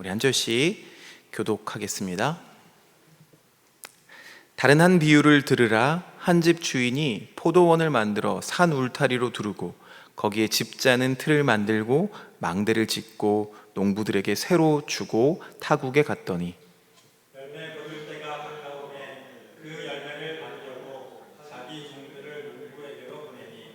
우리 한 절씩 교독하겠습니다. 다른 한 비유를 들으라 한 집 주인이 포도원을 만들어 산 울타리로 두르고 거기에 집자는 틀을 만들고 망대를 짓고 농부들에게 새로 주고 타국에 갔더니 열매 거둘 때가 가까우면 그 열매를 받으려고 자기 종들을 농부에게로 보내니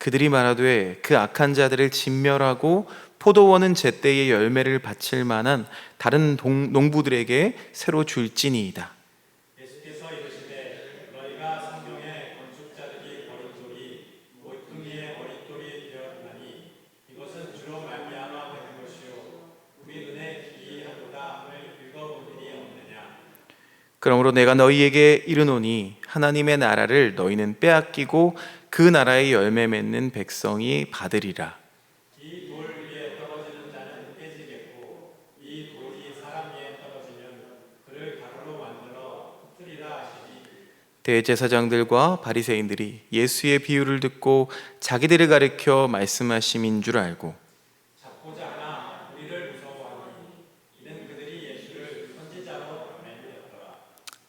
그들이 말하되 그 악한 자들을 진멸하고 포도원은 제때의 열매를 바칠 만한 다른 동- 농부들에게 새로 줄지니이다. 그러므로 내가 너희에게 이르노니 하나님의 나라를 너희는 빼앗기고 그 나라의 열매 맺는 백성이 받으리라. 대제사장들과 바리새인들이 예수의 비유를 듣고 자기들을 가리켜 말씀하심인 줄 알고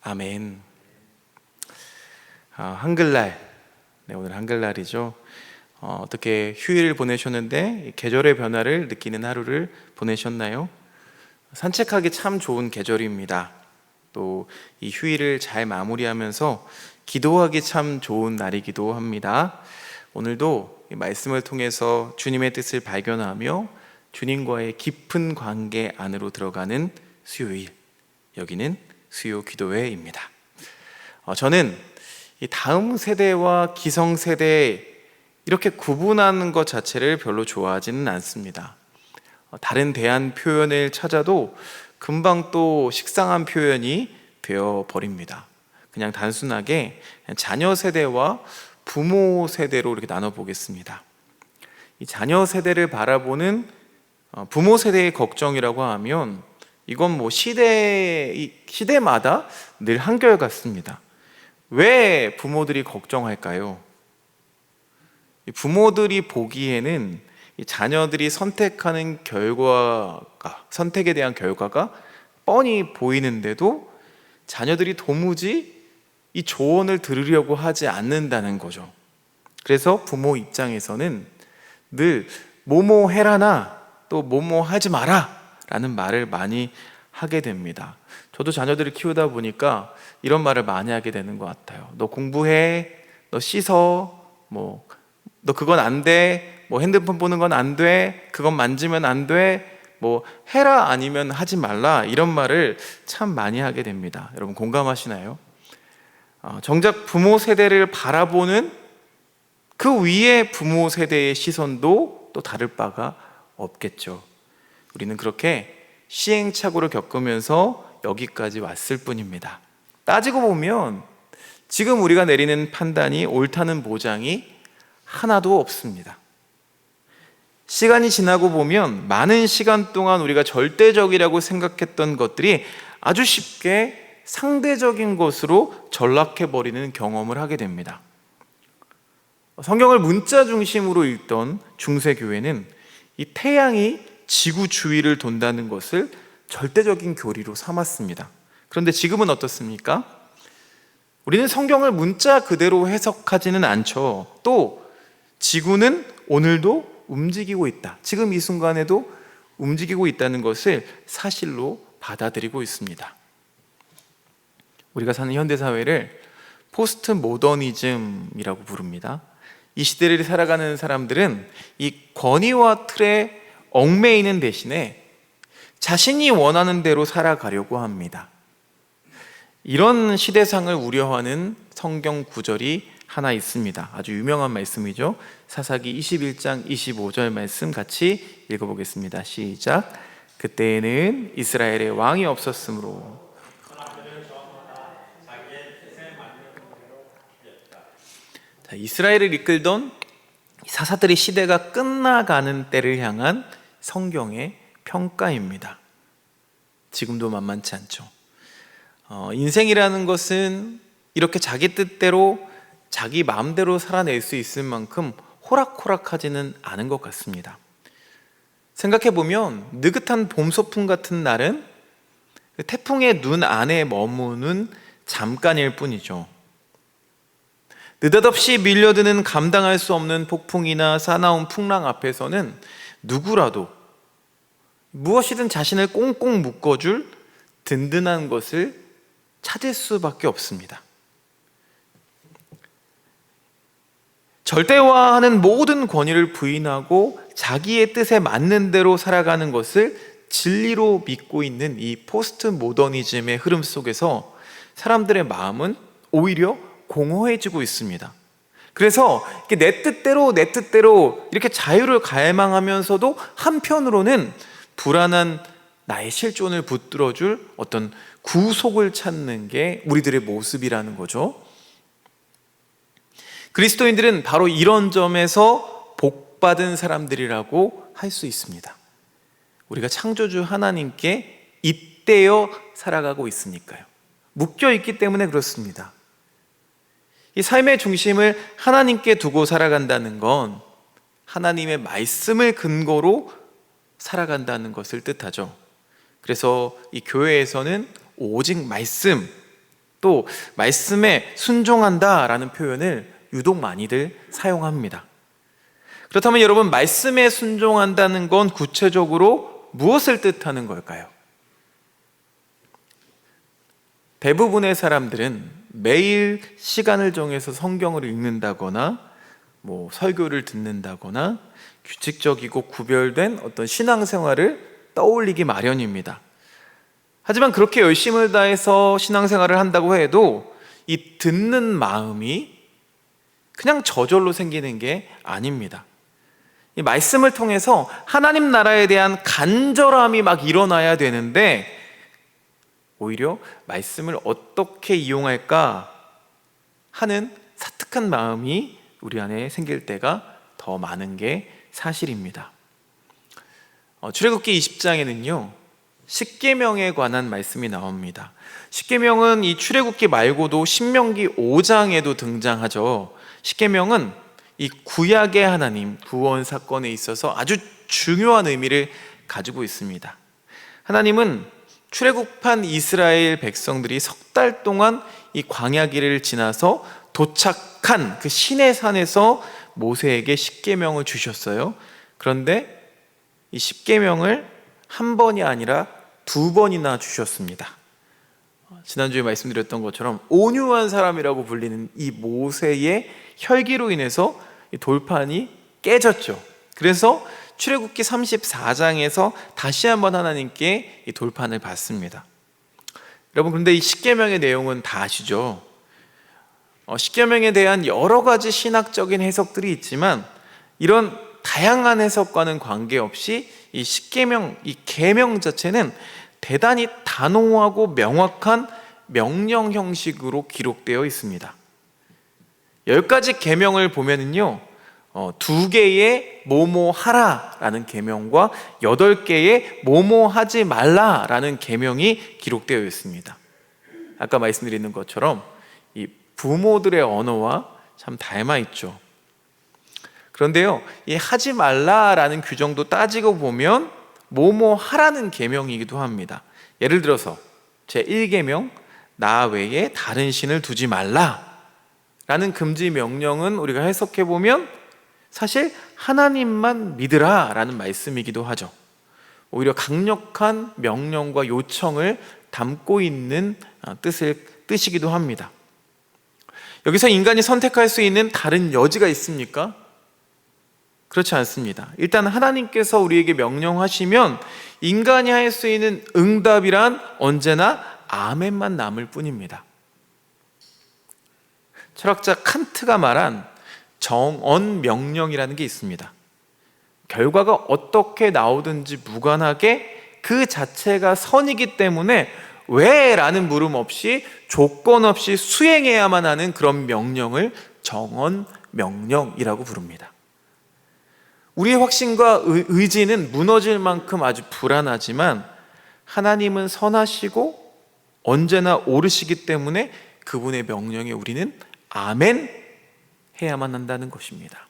아멘. 아, 한글날, 네, 오늘 한글날이죠. 어, 어떻게 휴일을 보내셨는데 이 계절의 변화를 느끼는 하루를 보내셨나요? 산책하기 참 좋은 계절입니다. 또 이 휴일을 잘 마무리하면서 기도하기 참 좋은 날이기도 합니다. 오늘도 이 말씀을 통해서 주님의 뜻을 발견하며 주님과의 깊은 관계 안으로 들어가는 수요일. 여기는 수요 기도회입니다. 어, 저는 이 다음 세대와 기성 세대 이렇게 구분하는 것 자체를 별로 좋아하지는 않습니다. 어, 다른 대안 표현을 찾아도 금방 또 식상한 표현이 되어 버립니다. 그냥 단순하게 자녀 세대와 부모 세대로 이렇게 나눠 보겠습니다. 이 자녀 세대를 바라보는 어, 부모 세대의 걱정이라고 하면 이건 뭐 시대 이 시대마다 늘 한결 같습니다. 왜 부모들이 걱정할까요? 이 부모들이 보기에는 이 자녀들이 선택하는 결과가 선택에 대한 결과가 뻔히 보이는데도 자녀들이 도무지 이 조언을 들으려고 하지 않는다는 거죠. 그래서 부모 입장에서는 늘 뭐뭐 해라나 또 뭐뭐 하지 마라 라는 말을 많이 하게 됩니다. 저도 자녀들을 키우다 보니까 이런 말을 많이 하게 되는 것 같아요. 너 공부해, 너 씻어, 뭐, 너 그건 안 돼, 뭐 핸드폰 보는 건 안 돼, 그건 만지면 안 돼, 뭐 해라 아니면 하지 말라 이런 말을 참 많이 하게 됩니다. 여러분 공감하시나요? 어, 정작 부모 세대를 바라보는 그 위에 부모 세대의 시선도 또 다를 바가 없겠죠. 우리는 그렇게 시행착오를 겪으면서 여기까지 왔을 뿐입니다. 따지고 보면 지금 우리가 내리는 판단이 옳다는 보장이 하나도 없습니다. 시간이 지나고 보면 많은 시간 동안 우리가 절대적이라고 생각했던 것들이 아주 쉽게 상대적인 것으로 전락해버리는 경험을 하게 됩니다. 성경을 문자 중심으로 읽던 중세교회는 이 태양이 지구 주위를 돈다는 것을 절대적인 교리로 삼았습니다. 그런데 지금은 어떻습니까? 우리는 성경을 문자 그대로 해석하지는 않죠. 또 지구는 오늘도 움직이고 있다. 지금 이 순간에도 움직이고 있다는 것을 사실로 받아들이고 있습니다. 우리가 사는 현대 사회를 포스트 모더니즘이라고 부릅니다. 이 시대를 살아가는 사람들은 이 권위와 틀에 얽매이는 대신에 자신이 원하는 대로 살아가려고 합니다. 이런 시대상을 우려하는 성경 구절이 하나 있습니다. 아주 유명한 말씀이죠. 사사기 21장 25절 말씀 같이 읽어보겠습니다. 시작. 그때에는 이스라엘에 왕이 없었으므로 자, 이스라엘을 이끌던 사사들의 시대가 끝나가는 때를 향한 성경의 평가입니다. 지금도 만만치 않죠. 어, 인생이라는 것은 이렇게 자기 뜻대로 자기 마음대로 살아낼 수 있을 만큼 호락호락하지는 않은 것 같습니다. 생각해 보면 느긋한 봄 소풍 같은 날은 그 태풍의 눈 안에 머무는 잠깐일 뿐이죠. 느닷없이 밀려드는 감당할 수 없는 폭풍이나 사나운 풍랑 앞에서는 누구라도 무엇이든 자신을 꽁꽁 묶어줄 든든한 것을 찾을 수밖에 없습니다. 절대화하는 모든 권위를 부인하고 자기의 뜻에 맞는 대로 살아가는 것을 진리로 믿고 있는 이 포스트 모더니즘의 흐름 속에서 사람들의 마음은 오히려 공허해지고 있습니다. 그래서 내 뜻대로 내 뜻대로 이렇게 자유를 갈망하면서도 한편으로는 불안한 나의 실존을 붙들어 줄 어떤 구속을 찾는 게 우리들의 모습이라는 거죠. 그리스도인들은 바로 이런 점에서 복받은 사람들이라고 할 수 있습니다. 우리가 창조주 하나님께 잇대어 살아가고 있으니까요. 묶여 있기 때문에 그렇습니다. 이 삶의 중심을 하나님께 두고 살아간다는 건 하나님의 말씀을 근거로 살아간다는 것을 뜻하죠. 그래서 이 교회에서는 오직 말씀, 또 말씀에 순종한다라는 표현을 유독 많이들 사용합니다. 그렇다면 여러분, 말씀에 순종한다는 건 구체적으로 무엇을 뜻하는 걸까요? 대부분의 사람들은 매일 시간을 정해서 성경을 읽는다거나 뭐 설교를 듣는다거나 규칙적이고 구별된 어떤 신앙생활을 떠올리기 마련입니다. 하지만 그렇게 열심을 다해서 신앙생활을 한다고 해도 이 듣는 마음이 그냥 저절로 생기는 게 아닙니다. 이 말씀을 통해서 하나님 나라에 대한 간절함이 막 일어나야 되는데 오히려 말씀을 어떻게 이용할까 하는 사특한 마음이 우리 안에 생길 때가 더 많은 게 사실입니다. 어, 출애굽기 20장에는요. 십계명에 관한 말씀이 나옵니다. 십계명은 이 출애굽기 말고도 신명기 5장에도 등장하죠. 십계명은 이 구약의 하나님 구원 사건에 있어서 아주 중요한 의미를 가지고 있습니다. 하나님은 출애굽한 이스라엘 백성들이 석 달 동안 이 광야길을 지나서 도착한 그 신의 산에서 모세에게 십계명을 주셨어요. 그런데 이 십계명을 한 번이 아니라 두 번이나 주셨습니다. 지난주에 말씀드렸던 것처럼 온유한 사람이라고 불리는 이 모세의 혈기로 인해서 이 돌판이 깨졌죠. 그래서 출애굽기 34장에서 다시 한번 하나님께 이 돌판을 받습니다. 여러분 그런데 이 십계명의 내용은 다 아시죠? 어, 십계명에 대한 여러 가지 신학적인 해석들이 있지만 이런 다양한 해석과는 관계없이 이 십계명 이 계명 자체는 대단히 단호하고 명확한 명령 형식으로 기록되어 있습니다. 열 가지 계명을 보면은요, 어, 두 개의 뭐뭐 하라라는 계명과 여덟 개의 뭐뭐 하지 말라라는 계명이 기록되어 있습니다. 아까 말씀드리는 것처럼 이 부모들의 언어와 참 닮아 있죠. 그런데요, 이 하지 말라라는 규정도 따지고 보면 뭐뭐 하라는 계명이기도 합니다. 예를 들어서 제 1계명 나 외에 다른 신을 두지 말라 라는 금지 명령은 우리가 해석해 보면 사실 하나님만 믿으라 라는 말씀이기도 하죠. 오히려 강력한 명령과 요청을 담고 있는 어, 뜻을 뜻이기도 합니다. 여기서 인간이 선택할 수 있는 다른 여지가 있습니까? 그렇지 않습니다. 일단 하나님께서 우리에게 명령하시면 인간이 할 수 있는 응답이란 언제나 아멘만 남을 뿐입니다. 철학자 칸트가 말한 정언 명령이라는 게 있습니다. 결과가 어떻게 나오든지 무관하게 그 자체가 선이기 때문에 왜? 라는 물음 없이 조건 없이 수행해야만 하는 그런 명령을 정언 명령이라고 부릅니다. 우리의 확신과 의- 의지는 무너질 만큼 아주 불안하지만 하나님은 선하시고 언제나 옳으시기 때문에 그분의 명령에 우리는 아멘 해야만 한다는 것입니다.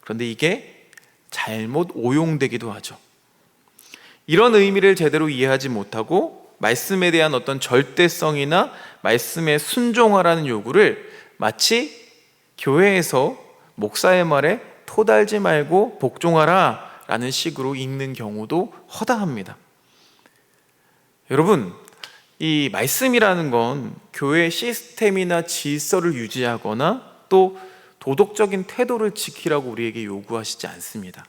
그런데 이게 잘못 오용되기도 하죠. 이런 의미를 제대로 이해하지 못하고 말씀에 대한 어떤 절대성이나 말씀에 순종하라는 요구를 마치 교회에서 목사의 말에 토달지 말고 복종하라 라는 식으로 읽는 경우도 허다합니다. 여러분, 이 말씀이라는 건 교회 시스템이나 질서를 유지하거나 또 도덕적인 태도를 지키라고 우리에게 요구하시지 않습니다.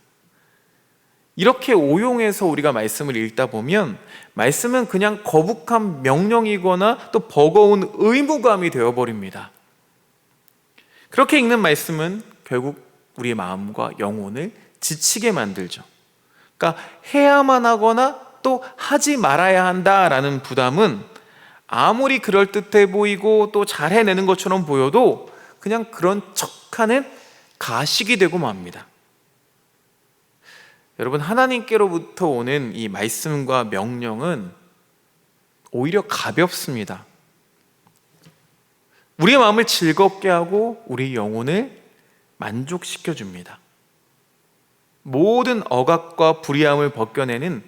이렇게 오용해서 우리가 말씀을 읽다 보면 말씀은 그냥 거북한 명령이거나 또 버거운 의무감이 되어버립니다. 그렇게 읽는 말씀은 결국 우리의 마음과 영혼을 지치게 만들죠. 그러니까 해야만 하거나 또 하지 말아야 한다라는 부담은 아무리 그럴듯해 보이고 또 잘 해내는 것처럼 보여도 그냥 그런 척하는 가식이 되고 맙니다. 여러분, 하나님께로부터 오는 이 말씀과 명령은 오히려 가볍습니다. 우리의 마음을 즐겁게 하고 우리 영혼을 만족시켜 줍니다. 모든 억압과 불의함을 벗겨내는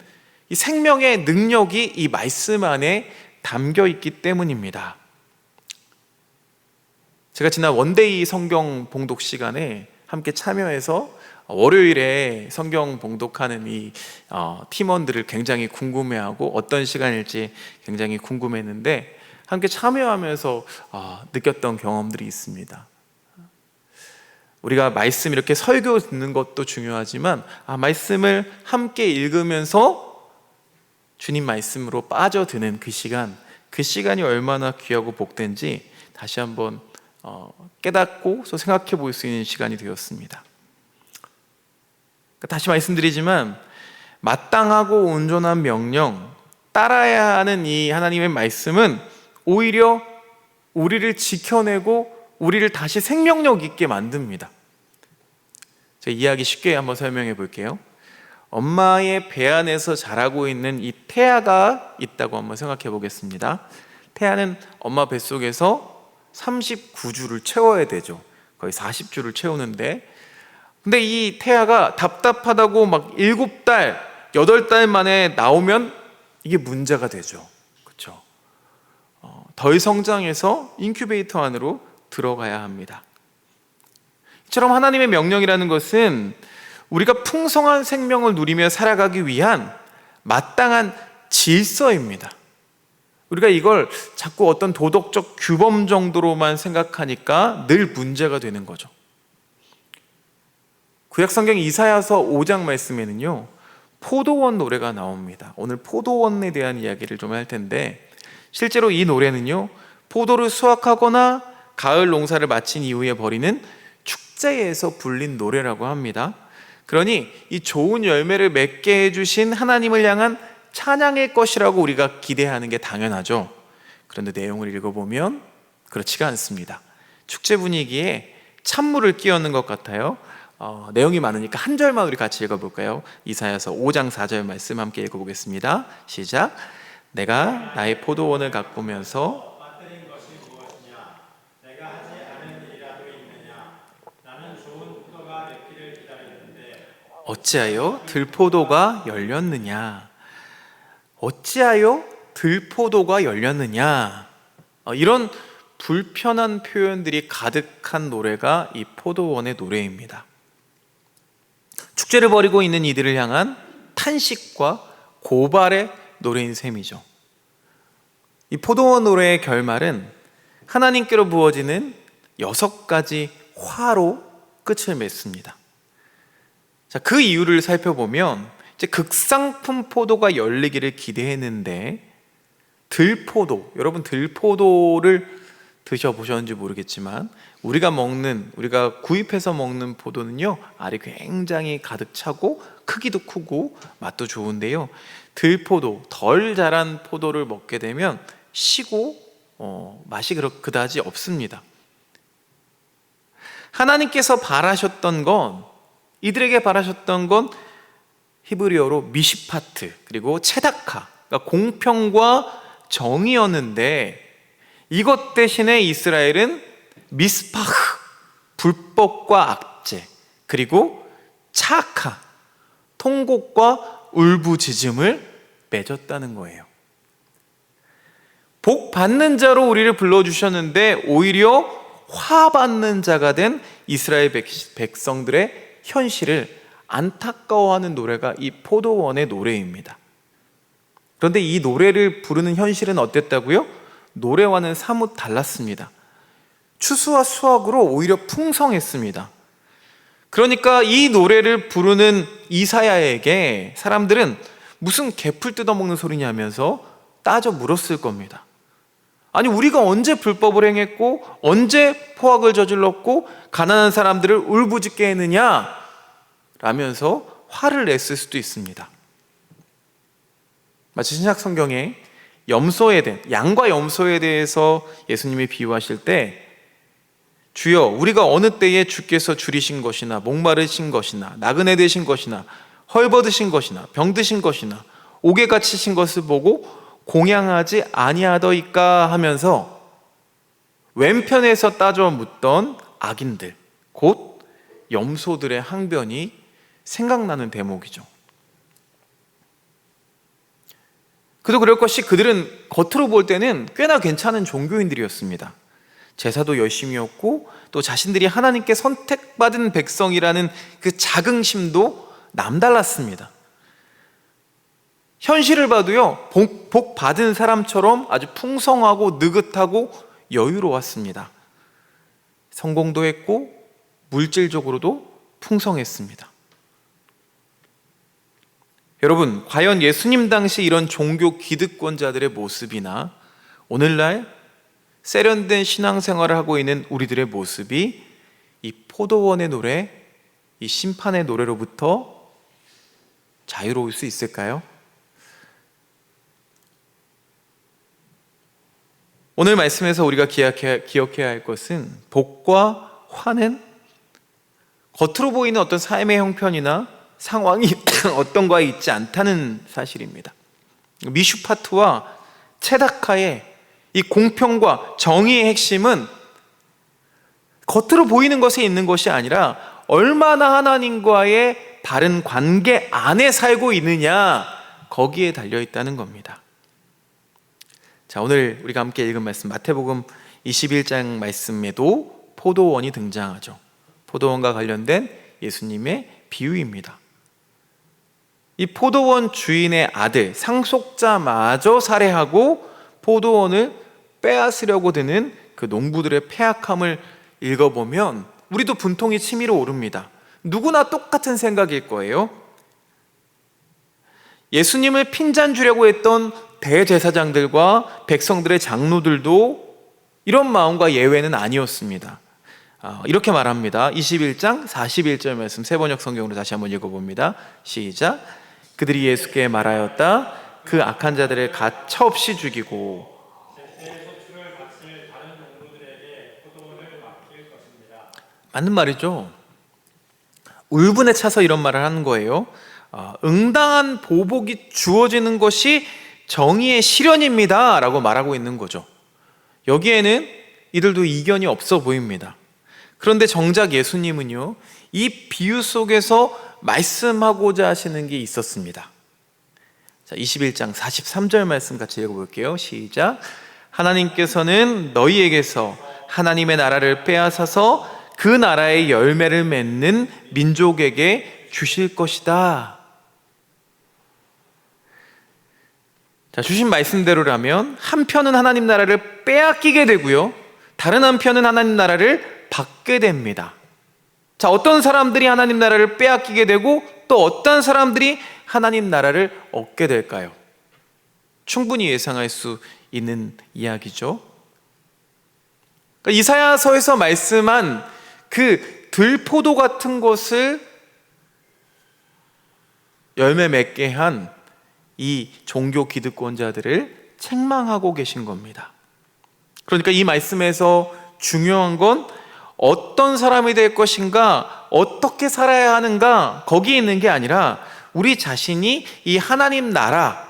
이 생명의 능력이 이 말씀 안에 담겨 있기 때문입니다. 제가 지난 원데이 성경 봉독 시간에 함께 참여해서 월요일에 성경 봉독하는 이 어, 팀원들을 굉장히 궁금해하고 어떤 시간일지 굉장히 궁금했는데 함께 참여하면서 어, 느꼈던 경험들이 있습니다. 우리가 말씀 이렇게 설교 듣는 것도 중요하지만 아, 말씀을 함께 읽으면서 주님 말씀으로 빠져드는 그 시간, 그 시간이 얼마나 귀하고 복된지 다시 한번 어, 깨닫고 또 생각해 볼 수 있는 시간이 되었습니다. 그러니까 다시 말씀드리지만 마땅하고 온전한 명령 따라야 하는 이 하나님의 말씀은 오히려 우리를 지켜내고 우리를 다시 생명력 있게 만듭니다. 제가 이야기 쉽게 한번 설명해 볼게요. 엄마의 배 안에서 자라고 있는 이 태아가 있다고 한번 생각해 보겠습니다. 태아는 엄마 뱃속에서 39주를 채워야 되죠. 거의 40주를 채우는데 근데 이 태아가 답답하다고 막 7달, 8달 만에 나오면 이게 문제가 되죠. 그렇죠? 어, 덜 성장해서 인큐베이터 안으로 들어가야 합니다. 이처럼 하나님의 명령이라는 것은 우리가 풍성한 생명을 누리며 살아가기 위한 마땅한 질서입니다. 우리가 이걸 자꾸 어떤 도덕적 규범 정도로만 생각하니까 늘 문제가 되는 거죠. 구약성경 이사야서 5장 말씀에는요, 포도원 노래가 나옵니다. 오늘 포도원에 대한 이야기를 좀 할 텐데, 실제로 이 노래는요, 포도를 수확하거나 가을 농사를 마친 이후에 벌이는 축제에서 불린 노래라고 합니다. 그러니 이 좋은 열매를 맺게 해주신 하나님을 향한 찬양의 것이라고 우리가 기대하는 게 당연하죠. 그런데 내용을 읽어보면 그렇지가 않습니다. 축제 분위기에 찬물을 끼얹는 것 같아요. 어, 내용이 많으니까 한 절만 우리 같이 읽어볼까요? 이사야서 5장 4절 말씀 함께 읽어보겠습니다. 시작. 내가 나의 포도원을 가꾸면서 어찌하여 들포도가 열렸느냐? 어찌하여 들포도가 열렸느냐? 어, 이런 불편한 표현들이 가득한 노래가 이 포도원의 노래입니다. 축제를 벌이고 있는 이들을 향한 탄식과 고발의 노래인 셈이죠. 이 포도원 노래의 결말은 하나님께로 부어지는 여섯 가지 화로 끝을 맺습니다. 자, 그 이유를 살펴보면 이제 극상품 포도가 열리기를 기대했는데 들포도, 여러분 들포도를 드셔보셨는지 모르겠지만 우리가 먹는 우리가 구입해서 먹는 포도는요 알이 굉장히 가득 차고 크기도 크고 맛도 좋은데요 들포도 덜 자란 포도를 먹게 되면 시고 어, 맛이 그다지 없습니다. 하나님께서 바라셨던 건 이들에게 바라셨던 건 히브리어로 미시파트 그리고 체다카 그러니까 공평과 정의였는데 이것 대신에 이스라엘은 미스파흐 불법과 악재 그리고 차카 통곡과 울부짖음을 맺었다는 거예요. 복 받는 자로 우리를 불러 주셨는데 오히려 화 받는 자가 된 이스라엘 백- 백성들의 현실을 안타까워하는 노래가 이 포도원의 노래입니다. 그런데 이 노래를 부르는 현실은 어땠다고요? 노래와는 사뭇 달랐습니다. 추수와 수확으로 오히려 풍성했습니다. 그러니까 이 노래를 부르는 이사야에게 사람들은 무슨 개풀 뜯어먹는 소리냐면서 따져 물었을 겁니다. 아니 우리가 언제 불법을 행했고 언제 포악을 저질렀고 가난한 사람들을 울부짖게 했느냐 라면서 화를 냈을 수도 있습니다. 마치 신약 성경에 염소에 대해 양과 염소에 대해서 예수님이 비유하실 때 주여 우리가 어느 때에 주께서 줄이신 것이나 목마르신 것이나 나그네 되신 것이나 헐벗으신 것이나 병드신 것이나 옥에 갇히신 것을 보고 공양하지 아니하더이까 하면서 왼편에서 따져 묻던 악인들 곧 염소들의 항변이 생각나는 대목이죠. 그도 그럴 것이 그들은 겉으로 볼 때는 꽤나 괜찮은 종교인들이었습니다. 제사도 열심히 했고 또 자신들이 하나님께 선택받은 백성이라는 그 자긍심도 남달랐습니다. 현실을 봐도요, 복, 복 받은 사람처럼 아주 풍성하고 느긋하고 여유로웠습니다. 성공도 했고, 물질적으로도 풍성했습니다. 여러분, 과연 예수님 당시 이런 종교 기득권자들의 모습이나 오늘날 세련된 신앙생활을 하고 있는 우리들의 모습이 이 포도원의 노래, 이 심판의 노래로부터 자유로울 수 있을까요? 오늘 말씀에서 우리가 기억해야, 기억해야 할 것은 복과 화는 겉으로 보이는 어떤 삶의 형편이나 상황이 어떤 거에 있지 않다는 사실입니다. 미슈파트와 체다카의 이 공평과 정의의 핵심은 겉으로 보이는 것에 있는 것이 아니라 얼마나 하나님과의 바른 관계 안에 살고 있느냐 거기에 달려 있다는 겁니다. 자, 오늘 우리가 함께 읽은 말씀 마태복음 21장 말씀에도 포도원이 등장하죠. 포도원과 관련된 예수님의 비유입니다. 이 포도원 주인의 아들 상속자마저 살해하고 포도원을 빼앗으려고 드는 그 농부들의 패악함을 읽어보면 우리도 분통이 치밀어 오릅니다. 누구나 똑같은 생각일 거예요. 예수님을 핀잔 주려고 했던 대제사장들과 백성들의 장로들도 이런 마음과 예외는 아니었습니다. 아, 이렇게 말합니다. 21장 41절 말씀 세번역 성경으로 다시 한번 읽어봅니다. 시작. 그들이 예수께 말하였다. 그 악한 자들을 가차 없이 죽이고 소출을 바칠 다른 농부들에게 포도원을 맡길 것입니다. 맞는 말이죠. 울분에 차서 이런 말을 하는 거예요. 아, 응당한 보복이 주어지는 것이 정의의 실현입니다. 라고 말하고 있는 거죠. 여기에는 이들도 이견이 없어 보입니다. 그런데 정작 예수님은요, 이 비유 속에서 말씀하고자 하시는 게 있었습니다. 자, 21장 43절 말씀 같이 읽어볼게요. 시작. 하나님께서는 너희에게서 하나님의 나라를 빼앗아서 그 나라의 열매를 맺는 민족에게 주실 것이다. 자, 주신 말씀대로라면 한편은 하나님 나라를 빼앗기게 되고요. 다른 한편은 하나님 나라를 받게 됩니다. 자, 어떤 사람들이 하나님 나라를 빼앗기게 되고 또 어떤 사람들이 하나님 나라를 얻게 될까요? 충분히 예상할 수 있는 이야기죠. 그러니까 이사야서에서 말씀한 그 들포도 같은 것을 열매 맺게 한 이 종교 기득권자들을 책망하고 계신 겁니다. 그러니까 이 말씀에서 중요한 건 어떤 사람이 될 것인가, 어떻게 살아야 하는가, 거기에 있는 게 아니라 우리 자신이 이 하나님 나라,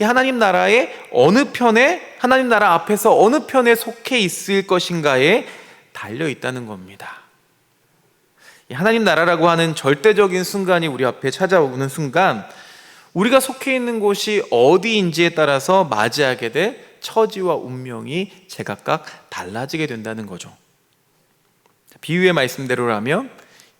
이 하나님 나라의 어느 편에, 하나님 나라 앞에서 어느 편에 속해 있을 것인가에 달려 있다는 겁니다. 이 하나님 나라라고 하는 절대적인 순간이 우리 앞에 찾아오는 순간, 우리가 속해 있는 곳이 어디인지에 따라서 맞이하게 될 처지와 운명이 제각각 달라지게 된다는 거죠. 비유의 말씀대로라면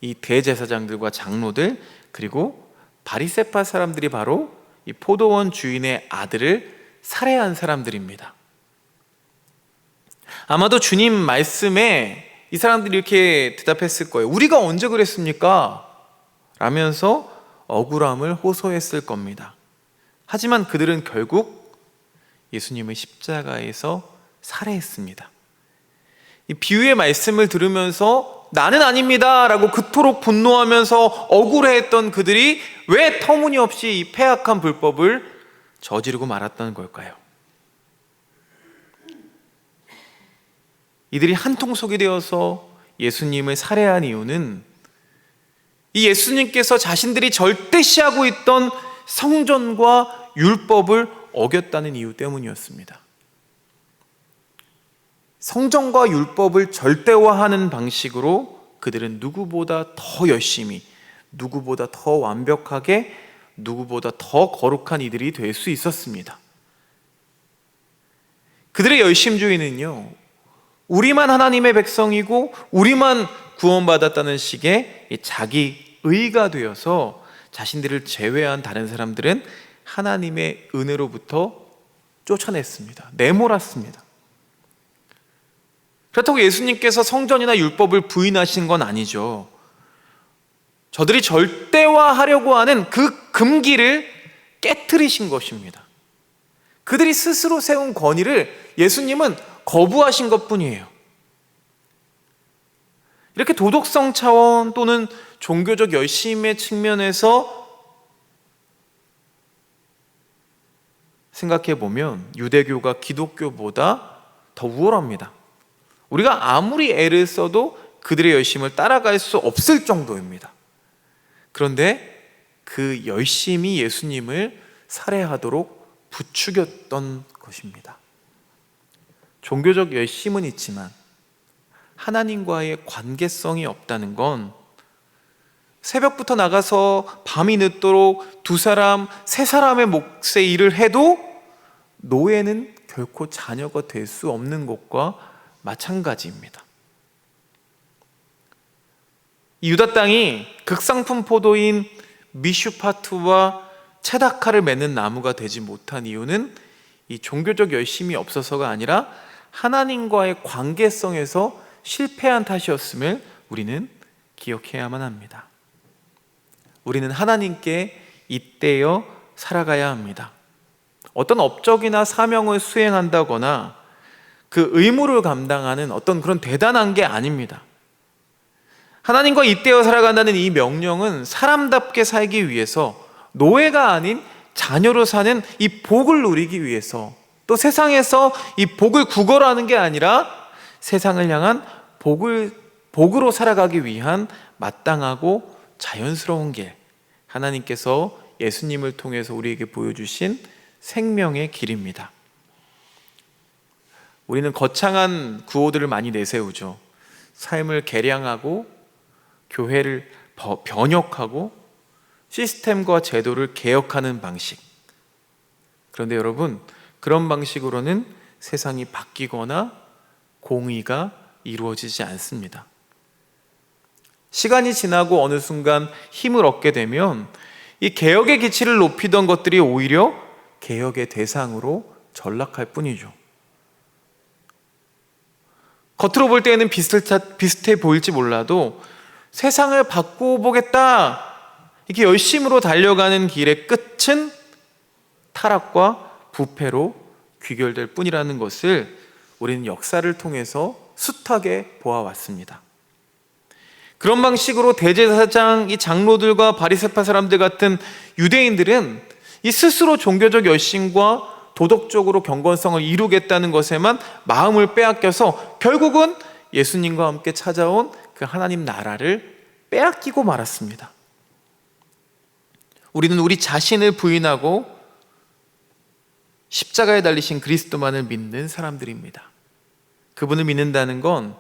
이 대제사장들과 장로들 그리고 바리세파 사람들이 바로 이 포도원 주인의 아들을 살해한 사람들입니다. 아마도 주님 말씀에 이 사람들이 이렇게 대답했을 거예요. 우리가 언제 그랬습니까? 라면서 억울함을 호소했을 겁니다. 하지만 그들은 결국 예수님을 십자가에서 살해했습니다. 이 비유의 말씀을 들으면서 나는 아닙니다 라고 그토록 분노하면서 억울해했던 그들이 왜 터무니없이 이 폐악한 불법을 저지르고 말았다는 걸까요? 이들이 한통 속이 되어서 예수님을 살해한 이유는 이 예수님께서 자신들이 절대시하고 있던 성전과 율법을 어겼다는 이유 때문이었습니다. 성전과 율법을 절대화하는 방식으로 그들은 누구보다 더 열심히, 누구보다 더 완벽하게, 누구보다 더 거룩한 이들이 될 수 있었습니다. 그들의 열심주의는요, 우리만 하나님의 백성이고, 우리만 구원받았다는 식의 자기 의가 되어서 자신들을 제외한 다른 사람들은 하나님의 은혜로부터 쫓아냈습니다. 내몰았습니다. 그렇다고 예수님께서 성전이나 율법을 부인하신 건 아니죠. 저들이 절대화하려고 하는 그 금기를 깨뜨리신 것입니다. 그들이 스스로 세운 권위를 예수님은 거부하신 것 뿐이에요. 이렇게 도덕성 차원 또는 종교적 열심의 측면에서 생각해 보면 유대교가 기독교보다 더 우월합니다. 우리가 아무리 애를 써도 그들의 열심을 따라갈 수 없을 정도입니다. 그런데 그 열심이 예수님을 살해하도록 부추겼던 것입니다. 종교적 열심은 있지만 하나님과의 관계성이 없다는 건 새벽부터 나가서 밤이 늦도록 두 사람, 세 사람의 몫의 일을 해도 노예는 결코 자녀가 될 수 없는 것과 마찬가지입니다. 이 유다 땅이 극상품 포도인 미슈파트와 체다카를 맺는 나무가 되지 못한 이유는 이 종교적 열심이 없어서가 아니라 하나님과의 관계성에서 실패한 탓이었음을 우리는 기억해야만 합니다. 우리는 하나님께 잇대어 살아가야 합니다. 어떤 업적이나 사명을 수행한다거나 그 의무를 감당하는 어떤 그런 대단한 게 아닙니다. 하나님과 잇대어 살아간다는 이 명령은 사람답게 살기 위해서 노예가 아닌 자녀로 사는 이 복을 누리기 위해서 또 세상에서 이 복을 구걸하는 게 아니라 세상을 향한 복을 복으로 살아가기 위한 마땅하고 자연스러운 길 하나님께서 예수님을 통해서 우리에게 보여주신 생명의 길입니다. 우리는 거창한 구호들을 많이 내세우죠. 삶을 개량하고 교회를 변혁하고 시스템과 제도를 개혁하는 방식. 그런데 여러분, 그런 방식으로는 세상이 바뀌거나 공의가 이루어지지 않습니다. 시간이 지나고 어느 순간 힘을 얻게 되면 이 개혁의 기치를 높이던 것들이 오히려 개혁의 대상으로 전락할 뿐이죠. 겉으로 볼 때에는 비슷해, 보일지 몰라도 세상을 바꾸보겠다 이렇게 열심으로 달려가는 길의 끝은 타락과 부패로 귀결될 뿐이라는 것을 우리는 역사를 통해서 숱하게 보아왔습니다. 그런 방식으로 대제사장 이 장로들과 바리새파 사람들 같은 유대인들은 이 스스로 종교적 열심과 도덕적으로 경건성을 이루겠다는 것에만 마음을 빼앗겨서 결국은 예수님과 함께 찾아온 그 하나님 나라를 빼앗기고 말았습니다. 우리는 우리 자신을 부인하고 십자가에 달리신 그리스도만을 믿는 사람들입니다. 그분을 믿는다는 건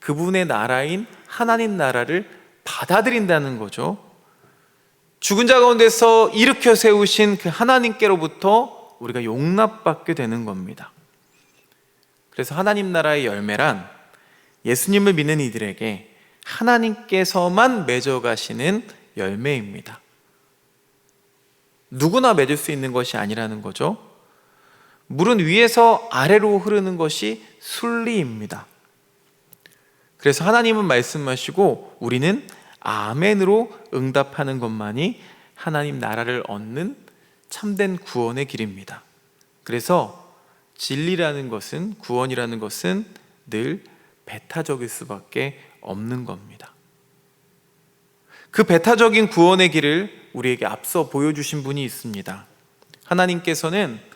그분의 나라인 하나님 나라를 받아들인다는 거죠. 죽은 자 가운데서 일으켜 세우신 그 하나님께로부터 우리가 용납받게 되는 겁니다. 그래서 하나님 나라의 열매란 예수님을 믿는 이들에게 하나님께서만 맺어가시는 열매입니다. 누구나 맺을 수 있는 것이 아니라는 거죠. 물은 위에서 아래로 흐르는 것이 순리입니다. 그래서 하나님은 말씀하시고 우리는 아멘으로 응답하는 것만이 하나님 나라를 얻는 참된 구원의 길입니다. 그래서 진리라는 것은 구원이라는 것은 늘 배타적일 수밖에 없는 겁니다. 그 배타적인 구원의 길을 우리에게 앞서 보여주신 분이 있습니다. 하나님께서는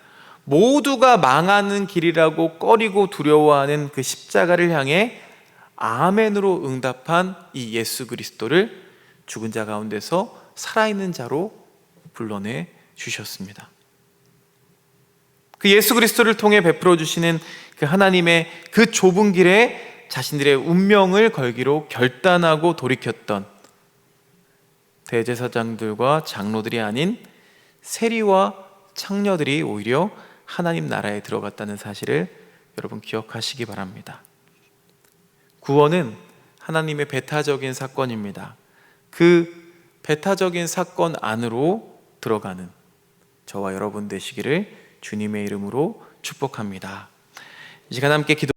모두가 망하는 길이라고 꺼리고 두려워하는 그 십자가를 향해 아멘으로 응답한 이 예수 그리스도를 죽은 자 가운데서 살아있는 자로 불러내 주셨습니다. 그 예수 그리스도를 통해 베풀어 주시는 그 하나님의 그 좁은 길에 자신들의 운명을 걸기로 결단하고 돌이켰던 대제사장들과 장로들이 아닌 세리와 창녀들이 오히려 하나님 나라에 들어갔다는 사실을 여러분 기억하시기 바랍니다. 구원은 하나님의 배타적인 사건입니다. 그 배타적인 사건 안으로 들어가는 저와 여러분 되시기를 주님의 이름으로 축복합니다. 이 시간 함께 기도